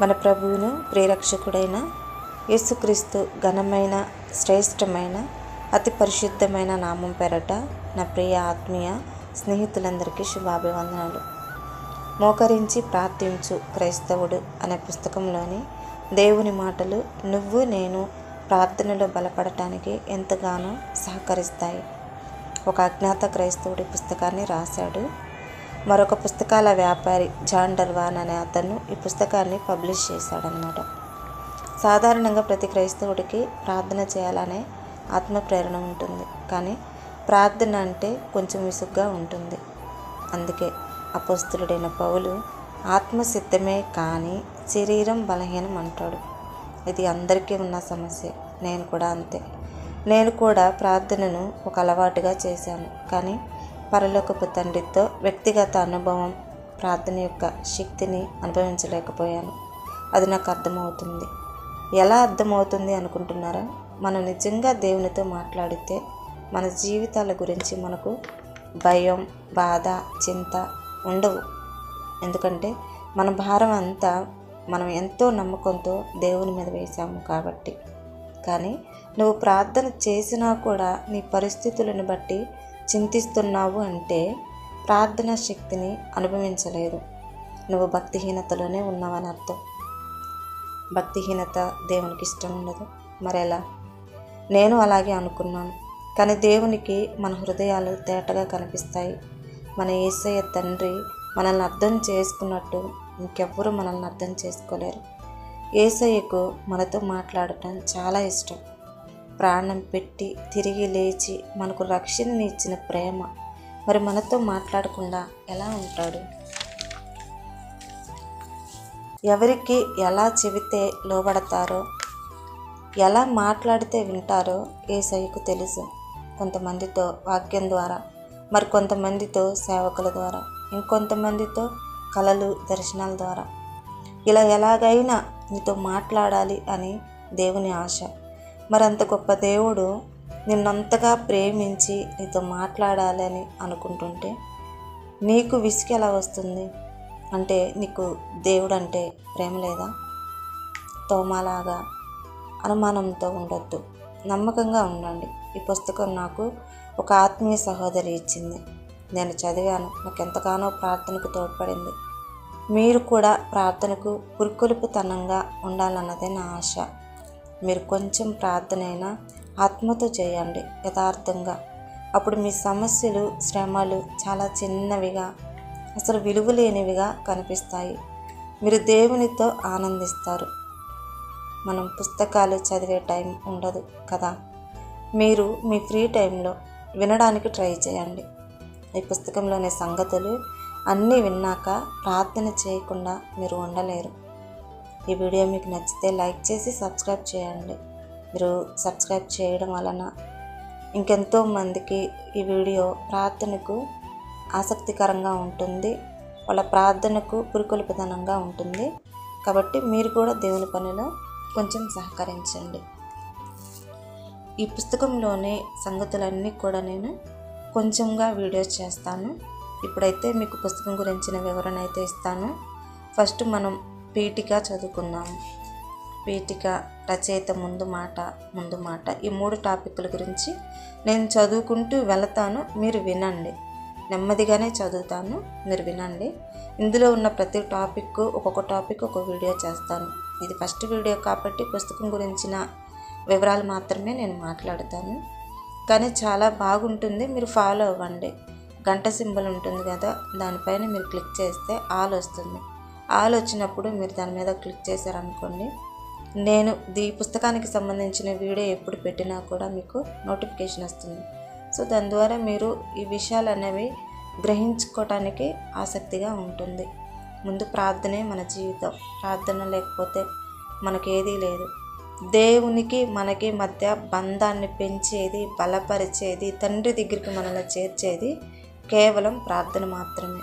మన ప్రభువును ప్రేరక్షకుడైన యేసుక్రీస్తు ఘనమైన శ్రేష్టమైన అతి పరిశుద్ధమైన నామం పెరట నా ప్రియ ఆత్మీయ స్నేహితులందరికీ శుభాభివందనాలు. మోకరించి ప్రార్థించు క్రైస్తవుడు అనే పుస్తకంలోని దేవుని మాటలు నువ్వు నేను ప్రార్థనలో బలపడటానికి ఎంతగానో సహకరిస్తాయి. ఒక అజ్ఞాత క్రైస్తవుడి పుస్తకాన్ని రాశాడు మరొక పుస్తకాల వ్యాపారి జాన్ డర్వాన్ అనే అతను ఈ పుస్తకాన్ని పబ్లిష్ చేశాడనమాట సాధారణంగా ప్రతి క్రైస్తవుడికి ప్రార్థన చేయాలనే ఆత్మ ప్రేరణ ఉంటుంది. కానీ ప్రార్థన అంటే కొంచెం విసుగ్గా ఉంటుంది. అందుకే అపస్తులుడైన పౌలు ఆత్మ సిద్ధమే కానీ శరీరం బలహీనం అంటాడు. ఇది అందరికీ ఉన్న సమస్య. నేను కూడా అంతే. నేను కూడా ప్రార్థనను ఒక అలవాటుగా చేశాను. కానీ పరలోకపు తండ్రితో వ్యక్తిగత అనుభవం ప్రార్థన యొక్క శక్తిని అనుభవించలేకపోయాను. అది నాకు అర్థమవుతుంది. ఎలా అర్థమవుతుంది అనుకుంటున్నారా? మనం నిజంగా దేవునితో మాట్లాడితే మన జీవితాల గురించి మనకు భయం బాధ చింత ఉండవు. ఎందుకంటే మన భారం అంతా మనం ఎంతో నమ్మకంతో దేవుని మీద వేసాము కాబట్టి. కానీ నువ్వు ప్రార్థన చేసినా కూడా నీ పరిస్థితులను బట్టి చింతిస్తున్నావు అంటే ప్రార్థన శక్తిని అనుభవించలేదు నువ్వు భక్తిహీనతలోనే ఉన్నావని అర్థం. భక్తిహీనత దేవునికి ఇష్టం ఉండదు. మరెలా? నేను అలాగే అనుకున్నాను. కానీ దేవునికి మన హృదయాలు తేటగా కనిపిస్తాయి. మన ఏసయ్య తండ్రి మనల్ని అర్థం చేసుకున్నట్టు ఇంకెవ్వరూ మనల్ని అర్థం చేసుకోలేరు. ఏసయ్యకు మనతో మాట్లాడటం చాలా ఇష్టం. ప్రాణం పెట్టి తిరిగి లేచి మనకు రక్షణని ఇచ్చిన ప్రేమ. మరి మనతో మాట్లాడకుండా ఎలా ఉంటాడు? ఎవరికి ఎలా చెబితే లోబడతారో ఎలా మాట్లాడితే వింటారో ఏసయ్యకు తెలుసు. కొంతమందితో వాక్యం ద్వారా మరి కొంతమందితో సేవకుల ద్వారా ఇంకొంతమందితో కళలు దర్శనాల ద్వారా. ఇలా ఎలాగైనా నీతో మాట్లాడాలి అని దేవుని ఆశ. మరంత గొప్ప దేవుడు నిన్నంతగా ప్రేమించి నీతో మాట్లాడాలని అనుకుంటుంటే నీకు విసిగి ఎలా వస్తుంది? అంటే నీకు దేవుడు అంటే ప్రేమ లేదా? తోమలాగా అనుమానంతో ఉండొద్దు. నమ్మకంగా ఉండండి. ఈ పుస్తకం నాకు ఒక ఆత్మీయ సహోదరి ఇచ్చింది. నేను చదివాను. నాకు ఎంతగానో ప్రార్థనకు తోడ్పడింది. మీరు కూడా ప్రార్థనకు పురుకొలుపుతనంగా ఉండాలన్నదే నా ఆశ. మీరు కొంచెం ప్రార్థనైనా ఆత్మతో చేయండి యథార్థంగా. అప్పుడు మీ సమస్యలు శ్రమలు చాలా చిన్నవిగా అసలు విలువలేనివిగా కనిపిస్తాయి. మీరు దేవునితో ఆనందిస్తారు. మనం పుస్తకాలు చదివే టైం ఉండదు కదా? మీరు మీ ఫ్రీ టైంలో వినడానికి ట్రై చేయండి. ఈ పుస్తకంలోని సంగతులు అన్నీ విన్నాక ప్రార్థన చేయకుండా మీరు ఉండలేరు. ఈ వీడియో మీకు నచ్చితే లైక్ చేసి సబ్స్క్రైబ్ చేయండి. మీరు సబ్స్క్రైబ్ చేయడం వలన ఇంకెంతో మందికి ఈ వీడియో ప్రార్థనకు ఆసక్తికరంగా ఉంటుంది. వాళ్ళ ప్రార్థనకు పురికొల్పుదనంగా ఉంటుంది. కాబట్టి మీరు కూడా దేవుని పనిలో కొంచెం సహకరించండి. ఈ పుస్తకంలోనే సంగతులన్నీ కూడా నేను కొంచెంగా వీడియోస్ చేస్తాను. ఇప్పుడైతే మీకు పుస్తకం గురించిన వివరణ అయితే ఇస్తాను. ఫస్ట్ మనం పీఠిక చదువుకుందాము పీఠిక రచయిత ముందు మాట ముందు మాట. ఈ మూడు టాపిక్ల గురించి నేను చదువుకుంటూ వెళతాను. మీరు వినండి. నెమ్మదిగానే చదువుతాను. మీరు వినండి. ఇందులో ఉన్న ప్రతి టాపిక్ ఒక్కొక్క టాపిక్ ఒక వీడియో చేస్తాను. ఇది ఫస్ట్ వీడియో కాబట్టి పుస్తకం గురించిన వివరాలు మాత్రమే నేను మాట్లాడతాను. కానీ చాలా బాగుంటుంది. మీరు ఫాలో అవ్వండి. గంట సింబల్ ఉంటుంది కదా దానిపైన మీరు క్లిక్ చేస్తే ఆల్ వస్తుంది. ఆల్ వచ్చినప్పుడు మీరు దాని మీద క్లిక్ చేశారనుకోండి. నేను ఈ పుస్తకానికి సంబంధించిన వీడియో ఎప్పుడు పెట్టినా కూడా మీకు నోటిఫికేషన్ వస్తుంది. సో దాని ద్వారా మీరు ఈ విషయాలు అనేవి గ్రహించుకోవటానికి ఆసక్తిగా ఉంటుంది. ముందు ప్రార్థనే మన జీవితం. ప్రార్థన లేకపోతే మనకేదీ లేదు. దేవునికి మనకి మధ్య బంధాన్ని పెంచేది బలపరిచేది తండ్రి దగ్గరికి మనల్ని చేర్చేది కేవలం ప్రార్థన మాత్రమే.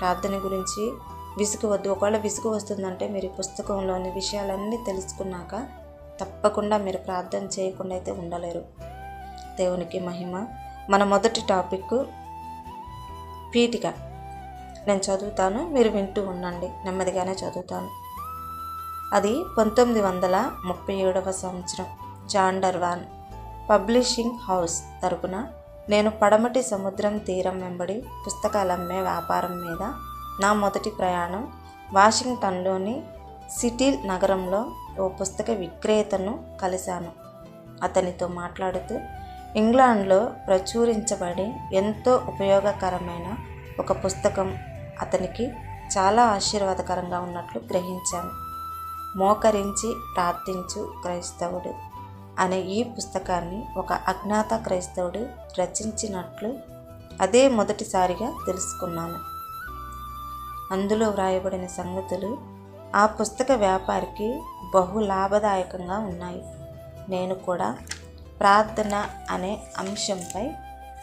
ప్రార్థన గురించి విసుగు వద్దు. ఒకవేళ విసుగు వస్తుందంటే మీరు పుస్తకంలోని విషయాలన్నీ తెలుసుకున్నాక తప్పకుండా మీరు ప్రార్థన చేయకుండా అయితే ఉండలేరు. దేవునికి మహిమ. మన మొదటి టాపిక్ పీఠిక నేను చదువుతాను మీరు వింటూ ఉండండి. నెమ్మదిగానే చదువుతాను. అది పంతొమ్మిది వందల ముప్పై ఏడవ సంవత్సరం. జాండర్ వాన్ పబ్లిషింగ్ హౌస్ తరపున నేను పడమటి సముద్రం తీరం వెంబడి పుస్తకాలమ్మే వ్యాపారం మీద నా మొదటి ప్రయాణం వాషింగ్టన్లోని సిటిల్ నగరంలో ఓ పుస్తక విక్రేతను కలిశాను. అతనితో మాట్లాడుతూ ఇంగ్లాండ్లో ప్రచురించబడి ఎంతో ఉపయోగకరమైన ఒక పుస్తకం అతనికి చాలా ఆశీర్వాదకరంగా ఉన్నట్లు గ్రహించాను. మోకరించి ప్రార్థించు క్రైస్తవుడు అనే ఈ పుస్తకాన్ని ఒక అజ్ఞాత క్రైస్తవుడు రచించినట్లు అదే మొదటిసారిగా తెలుసుకున్నాను. అందులో వ్రాయబడిన సంగతులు ఆ పుస్తక వ్యాపారికి బహు లాభదాయకంగా ఉన్నాయి. నేను కూడా ప్రార్థన అనే అంశంపై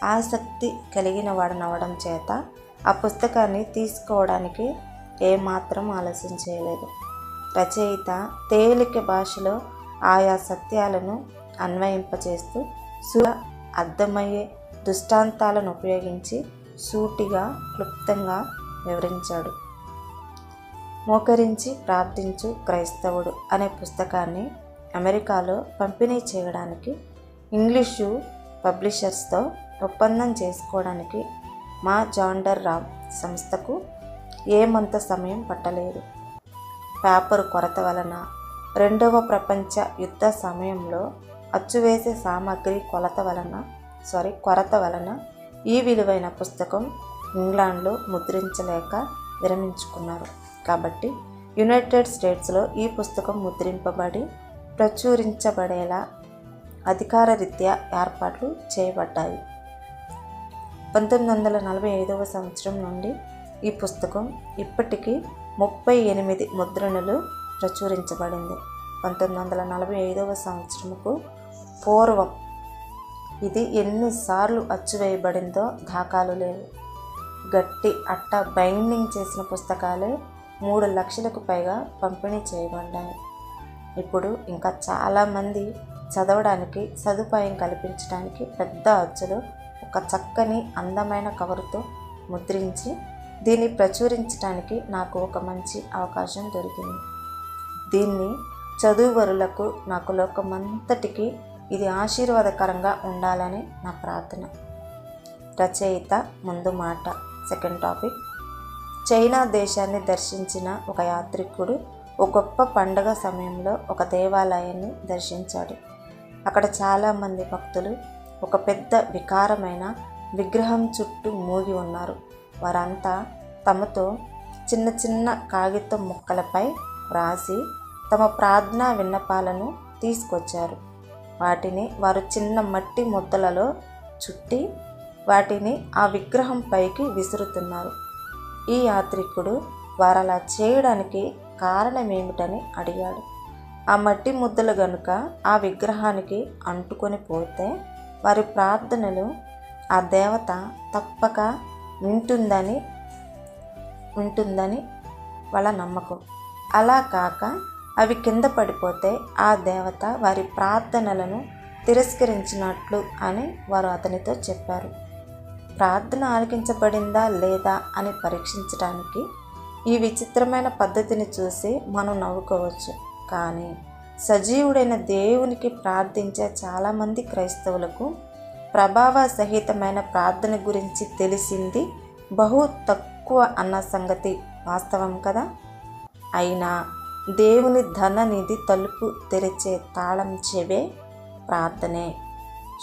ఆసక్తి కలిగిన వాడనవడం చేత ఆ పుస్తకాన్ని తీసుకోవడానికి ఏమాత్రం ఆలస్యం చేయలేదు. రచయిత తేలిక భాషలో ఆయా సత్యాలను అన్వయింపచేస్తూ సు అర్థమయ్యే దృష్టాంతాలను ఉపయోగించి సూటిగా క్లుప్తంగా వివరించాడు. మోకరించి ప్రార్థించు క్రైస్తవుడు అనే పుస్తకాన్ని అమెరికాలో పంపిణీ చేయడానికి ఇంగ్లీషు పబ్లిషర్స్తో ఒప్పందం చేసుకోవడానికి మా జాండర్ రామ్ సంస్థకు ఏమంత సమయం పట్టలేదు. పేపర్ కొరత వలన రెండవ ప్రపంచ యుద్ధ సమయంలో అచ్చువేసే సామాగ్రి కొలత వలన సారీ కొరత వలన ఈ విలువైన పుస్తకం ఇంగ్లాండ్లో ముద్రించలేక విరమించుకున్నారు. కాబట్టి యునైటెడ్ స్టేట్స్లో ఈ పుస్తకం ముద్రింపబడి ప్రచురించబడేలా అధికార రీత్యా ఏర్పాట్లు చేయబడ్డాయి. పంతొమ్మిది వందల నలభై ఐదవ సంవత్సరం నుండి ఈ పుస్తకం ఇప్పటికీ ముప్పై ఎనిమిది ముద్రణలు ప్రచురించబడింది. పంతొమ్మిది వందల నలభై ఐదవ సంవత్సరముకు పూర్వం ఇది ఎన్నిసార్లు అచ్చువేయబడిందో దాఖలు లేవు. గట్టి అట్ట బైండింగ్ చేసిన పుస్తకాలే మూడు లక్షలకు పైగా పంపిణీ చేయబడ్డాయి. ఇప్పుడు ఇంకా చాలామంది చదవడానికి సదుపాయం కల్పించడానికి పెద్ద అచ్చులు ఒక చక్కని అందమైన కవరుతో ముద్రించి దీన్ని ప్రచురించడానికి నాకు ఒక మంచి అవకాశం దొరికింది. దీన్ని చదువువరులకు నాకు లోకమంతటికి ఇది ఆశీర్వాదకరంగా ఉండాలని నా ప్రార్థన. రచయిత ముందు మాట. Second topic. చైనా దేశాన్ని దర్శించిన ఒక యాత్రికుడు ఒక గొప్ప పండగ సమయంలో ఒక దేవాలయాన్ని దర్శించాడు. అక్కడ చాలామంది భక్తులు ఒక పెద్ద వికారమైన విగ్రహం చుట్టూ మూగి ఉన్నారు. వారంతా తమతో చిన్న చిన్న కాగితం ముక్కలపై వ్రాసి తమ ప్రార్థనా విన్నపాలను తీసుకొచ్చారు. వాటిని వారు చిన్న మట్టి ముద్దలలో చుట్టి వాటిని ఆ విగ్రహం పైకి విసురుతున్నారు. ఈ యాత్రికుడు వారు అలా చేయడానికి కారణమేమిటని అడిగాడు. ఆ మట్టి ముద్దలు గనుక ఆ విగ్రహానికి అంటుకొని పోతే వారి ప్రార్థనలు ఆ దేవత తప్పక వింటుందని వింటుందని వాళ్ళ నమ్మకం. అలా కాక అవి కింద పడిపోతే ఆ దేవత వారి ప్రార్థనలను తిరస్కరించినట్లు అని వారు అతనితో చెప్పారు. ప్రార్థన ఆలకించబడిందా లేదా అని పరీక్షించడానికి ఈ విచిత్రమైన పద్ధతిని చూసి మనం నవ్వుకోవచ్చు. కానీ సజీవుడైన దేవునికి ప్రార్థించే చాలామంది క్రైస్తవులకు ప్రభావ సహితమైన ప్రార్థన గురించి తెలిసింది బహు తక్కువ అన్న సంగతి వాస్తవం కదా? అయినా దేవుని ధననిధి తలుపు తెరిచే తాళం చెవే ప్రార్థనే.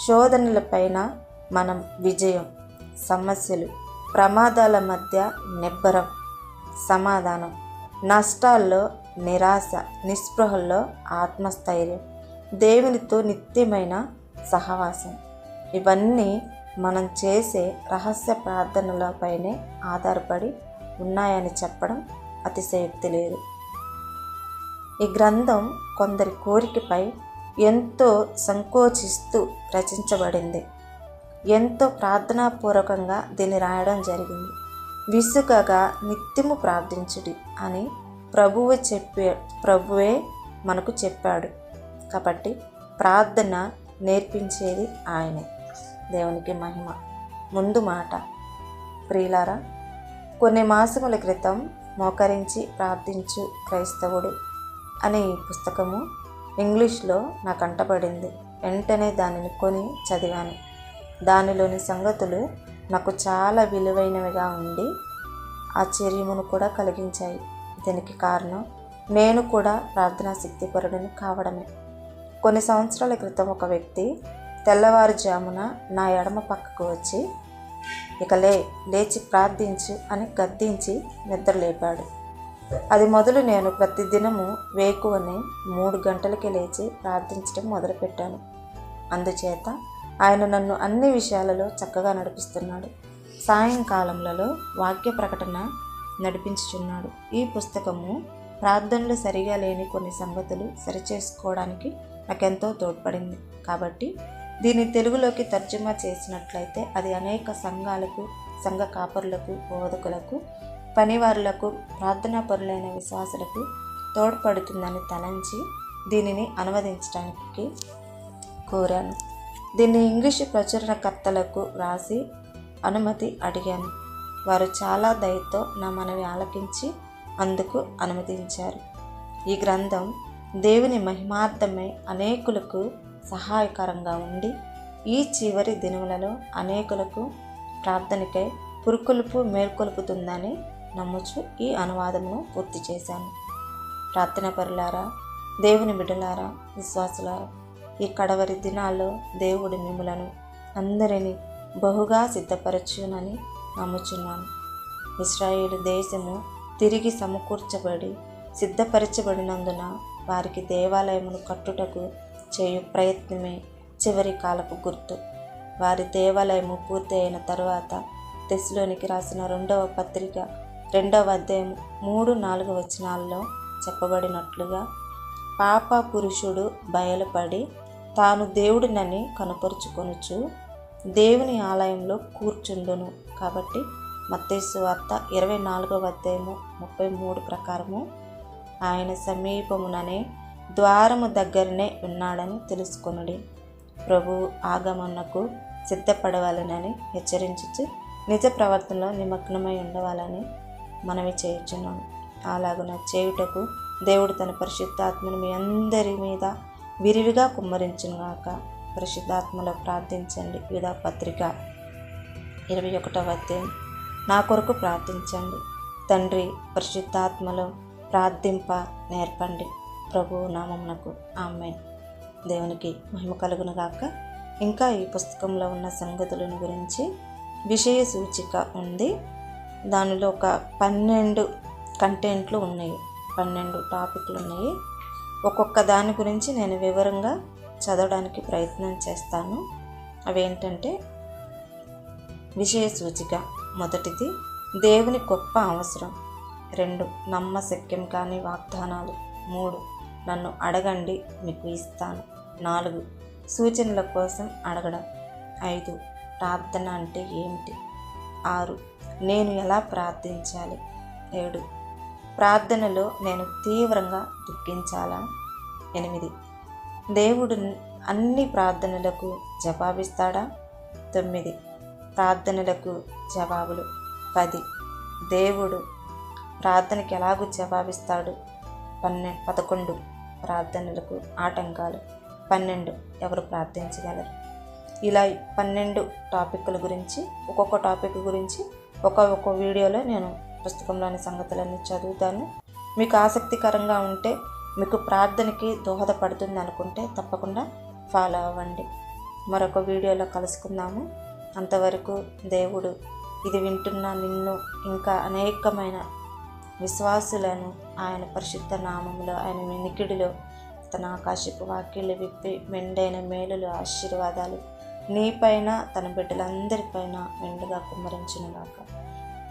శోధనలపైన మనం విజయం. సమస్యలు ప్రమాదాల మధ్య నిబ్బరం సమాధానం నష్టాల్లో నిరాశ నిస్పృహల్లో ఆత్మస్థైర్యం దేవునితో నిత్యమైన సహవాసం. ఇవన్నీ మనం చేసే రహస్య ప్రార్థనలపైనే ఆధారపడి ఉన్నాయని చెప్పడం అతిశయోక్తి లేదు. ఈ గ్రంథం కొందరి కోరికపై ఎంతో సంకోచిస్తూ రచించబడింది. ఎంతో ప్రార్థనాపూర్వకంగా దీన్ని రాయడం జరిగింది. విసుగగా నిత్యము ప్రార్థించుడి అని ప్రభువు చెప్పే ప్రభువే మనకు చెప్పాడు. కాబట్టి ప్రార్థన నేర్పించేది ఆయనే. దేవునికి మహిమ. ముందు మాట. ప్రియులారా కొన్ని మాసముల క్రితం మోకరించి ప్రార్థించు క్రైస్తవుడు అనే ఈ పుస్తకము ఇంగ్లీష్లో నా కంటపడింది వెంటనే దానిని కొని చదివాను. దానిలోని సంగతులు నాకు చాలా విలువైనవిగా ఉండి ఆశ్చర్యమును కూడా కలిగించాయి. దీనికి కారణం నేను కూడా ప్రార్థనా శక్తిపరుడిని కావడమే. కొన్ని సంవత్సరాల క్రితం ఒక వ్యక్తి తెల్లవారుజామున నా ఎడమ పక్కకు వచ్చి ఇక లే లేచి ప్రార్థించు అని గద్దించి నిద్రలేపాడు అది మొదలు నేను ప్రతిదినము వేకువని మూడు గంటలకి లేచి ప్రార్థించడం మొదలుపెట్టాను. అందుచేత ఆయన నన్ను అన్ని విషయాలలో చక్కగా నడిపిస్తున్నాడు. సాయంకాలములలో వాక్య ప్రకటన నడిపించుచున్నాడు. ఈ పుస్తకము ప్రార్థనలు సరిగా లేని కొన్ని సంగతులు సరిచేసుకోవడానికి నాకెంతో తోడ్పడింది. కాబట్టి దీన్ని తెలుగులోకి తర్జుమా చేసినట్లయితే అది అనేక సంఘాలకు సంఘ కాపరులకు బోధకులకు పనివారులకు ప్రార్థనా పరులైన విశ్వాసులకు తోడ్పడుతుందని తలంచి దీనిని అనువదించడానికి కోరాను. దీన్ని ఇంగ్లీషు ప్రచురణకర్తలకు వ్రాసి అనుమతి అడిగాను. వారు చాలా దయతో నా మనవి ఆలకించి అందుకు అనుమతించారు. ఈ గ్రంథం దేవుని మహిమార్థమై అనేకులకు సహాయకరంగా ఉండి ఈ చివరి దినములలో అనేకులకు ప్రార్థనకై పురుకొలుపు మేల్కొలుపుతుందని నమ్ముచు ఈ అనువాదమును పూర్తి చేశాను. ప్రార్థన పరులారా దేవుని బిడ్డలారా విశ్వాసులారా ఈ కడవరి దినాల్లో దేవుడు మిమ్మలను అందరినీ బహుగా సిద్ధపరచునని నమ్ముచున్నాను. ఇస్రాయేల్ దేశము తిరిగి సమకూర్చబడి సిద్ధపరచబడినందున వారికి దేవాలయమును కట్టుటకు చేయు ప్రయత్నమే చివరి కాలపు గుర్తు. వారి దేవాలయము పూర్తి అయిన తర్వాత తెస్లోనికి రాసిన రెండవ పత్రిక రెండవ అధ్యాయం మూడు నాలుగు వచనాల్లో చెప్పబడినట్లుగా పాప పురుషుడు బయలుపడి తాను దేవుడినని కనపరుచుకొనుచు దేవుని ఆలయంలో కూర్చుండును. కాబట్టి మత్తేసు వార్త ఇరవై నాలుగవ అధ్యాయము ముప్పై మూడు ప్రకారము ఆయన సమీపముననే ద్వారము దగ్గరనే ఉన్నాడని తెలుసుకొనుడి. ప్రభు ఆగమనకు సిద్ధపడవాలనని హెచ్చరించుచు నిజ ప్రవర్తనలో నిమగ్నమై ఉండవాలని మనవి చేయుచున్నాను. అలాగున చేయుటకు దేవుడు తన పరిశుద్ధాత్మను మీ అందరి మీద విరివిగా కుమ్మరించునుగాక పరిశుద్ధాత్మలో ప్రార్థించండి. విధా పత్రిక ఇరవై ఒకటవ అధ్యాయం. నా కొరకు ప్రార్థించండి. తండ్రి పరిశుద్ధాత్మలో ప్రార్థింప నేర్పండి. ప్రభు నామమునకు ఆమె దేవునికి మహిమ కలుగునుగాక. ఇంకా ఈ పుస్తకంలో ఉన్న సంగతులను గురించి విషయ సూచిక ఉంది. దానిలో ఒక పన్నెండు కంటెంట్లు ఉన్నాయి. పన్నెండు టాపిక్లు ఉన్నాయి. ఒక్కొక్క దాని గురించి నేను వివరంగా చదవడానికి ప్రయత్నం చేస్తాను. అవేంటంటే విషయ సూచిక. మొదటిది దేవుని గొప్ప అవసరం. రెండు నమ్మశక్యం కాని వాగ్దానాలు. మూడు నన్ను అడగండి మీకు ఇస్తాను. నాలుగు సూచనల కోసం అడగడం. ఐదు ప్రార్థన అంటే ఏమిటి? ఆరు నేను ఎలా ప్రార్థించాలి? ఏడు ప్రార్థనలో నేను తీవ్రంగా దుఃఖించాలా? ఎనిమిది. దేవుడు అన్ని ప్రార్థనలకు జవాబిస్తాడా? తొమ్మిది. ప్రార్థనలకు జవాబులు. పది. దేవుడు ప్రార్థనకి ఎలాగూ జవాబిస్తాడు? పన్నె పదకొండు ప్రార్థనలకు ఆటంకాలు. పన్నెండు ఎవరు ప్రార్థించగలరు? ఇలా పన్నెండు టాపిక్ల గురించి ఒక్కొక్క టాపిక్ గురించి ఒక ఒక్క వీడియోలో నేను పుస్తకంలోని సంగతులన్నీ చదువుతాను. మీకు ఆసక్తికరంగా ఉంటే మీకు ప్రార్థనకి దోహదపడుతుంది అనుకుంటే తప్పకుండా ఫాలో అవ్వండి. మరొక వీడియోలో కలుసుకుందాము. అంతవరకు దేవుడు ఇది వింటున్న నిన్ను ఇంకా అనేకమైన విశ్వాసులను ఆయన పరిశుద్ధ నామంలో ఆయన వినికిడిలో తన ఆకాశపు వాక్యలు విప్పి మెండైన మేలులు ఆశీర్వాదాలు నీపైన తన బిడ్డలందరిపైన మెండుగా కుమ్మరించునుగాక.